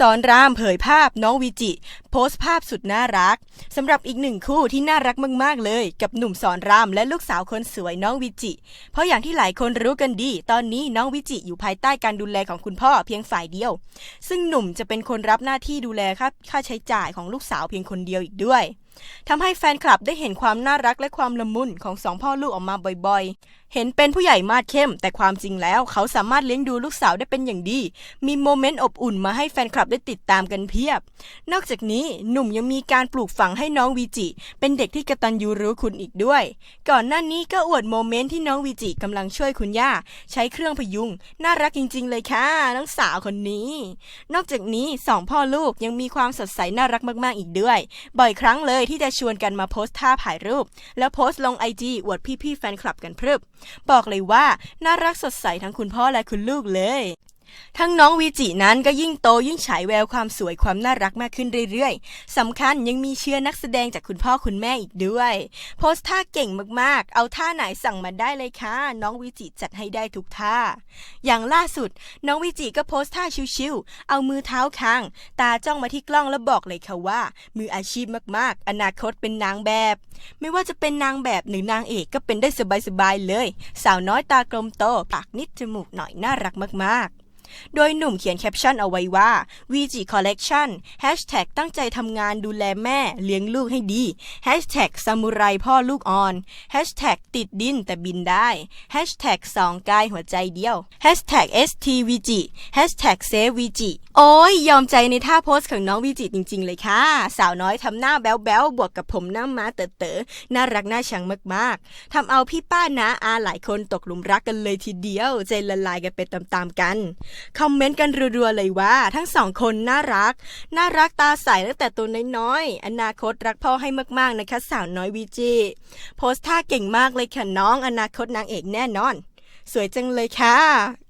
สอนรามเผยภาพน้องวิจิ โพสต์ภาพสุดน่ารักสำหรับอีกหนึ่งคู่ที่น่ารักมาก ๆ เลย กับหนุ่มสอนรามและลูกสาวคนสวยน้องวิจิ เพราะอย่างที่หลายคนรู้กันดี ตอนนี้น้องวิจิอยู่ภายใต้การดูแลของคุณพ่อเพียงฝ่ายเดียว ซึ่งหนุ่มจะเป็นคนรับหน้าที่ดูแลค่าค่าใช้จ่ายของลูกสาวเพียงคนเดียวอีกด้วย ทำให้แฟนคลับได้เห็นความน่ารักและความละมุนของสองพ่อลูกออกมาบ่อยๆ เห็นเป็นผู้ใหญ่มาดเข้ม แต่ความจริงแล้วเขาสามารถเลี้ยงดูลูกสาวได้เป็นอย่างดี มีโมเมนต์อบอุ่นมาให้แฟนคลับได้ติดตามกันเพียบ นอกจากนี้หนุ่มยังมีการปลูกฝังให้น้องวีจิเป็นเด็กที่กตัญญูรู้คุณอีกด้วย ก่อนหน้านี้ก็อวดโมเมนต์ที่น้องวีจิกำลังช่วยคุณย่าใช้เครื่องพยุง น่ารักจริง ๆ เลยค่ะน้องสาวคนนี้ นอกจากนี้สองพ่อลูกยังมีความสดใสน่ารักมากๆอีกด้วย บ่อยครั้งเลยที่จะชวนกันมาโพสต์ท่าถ่ายรูป แล้วโพสต์ลงไอจีอวดพี่ๆแฟนคลับกันพรึบ บอกเลยว่าน่ารักสดใสทั้งคุณพ่อและคุณลูกเลย ทั้งน้องวีจินั้นก็ยิ่งโตยิ่งฉายแววความสวยความน่ารักมากขึ้นเรื่อยๆสำคัญยังมีเชื้อนักแสดงจากคุณพ่อคุณแม่อีกด้วย โพสท่าเก่งมากๆ เอาท่าไหนสั่งมาได้เลยค่ะ น้องวีจิจัดให้ได้ทุกท่า อย่างล่าสุด น้องวีจิก็โพสท่าชิวๆเอามือเท้าค้าง ตาจ้องมาที่กล้องแล้วบอกเลยค่ะว่า มืออาชีพมากๆ อนาคตเป็นนางแบบ ไม่ว่าจะเป็นนางแบบหรือนางเอกก็เป็นได้สบายๆเลย สาวน้อยตากลมโตปากนิดจมูกหน่อยน่ารักมากๆ โดยหนุ่มเขียนแคปชั่นเอาไว้ว่า VG Collection Hashtag ตั้งใจทำงานดูแลแม่เลี้ยงลูกให้ดี Hashtag ซามูไรพ่อลูกอ่อน Hashtag ติดดินแต่บินได้ Hashtag สองกายหัวใจเดียว Hashtag STVG Hashtag Save VG โอ้ยยอมใจในท่าโพสของน้องวีจิจริง ๆ เลยค่ะ สาวน้อยทำหน้าแบ๊วๆบวกกับผมหน้าม้าเต๋อๆน่ารักน่าชังมากๆทำเอาพี่ป้านาอาหลายคนตกหลุมรักกันเลยทีเดียว ใจละลายกันไปตามๆกันคอมเมนต์กันรัวๆเลยว่า ทั้งสองคนน่ารัก น่ารักตาใสตั้งแต่ตัวน้อยๆอนาคตรักพ่อให้มากๆนะคะสาวน้อยวีจีโพสท่าเก่งมากเลยค่ะน้อง อนาคตนางเอกแน่นอน สวยจังเลยค่ะ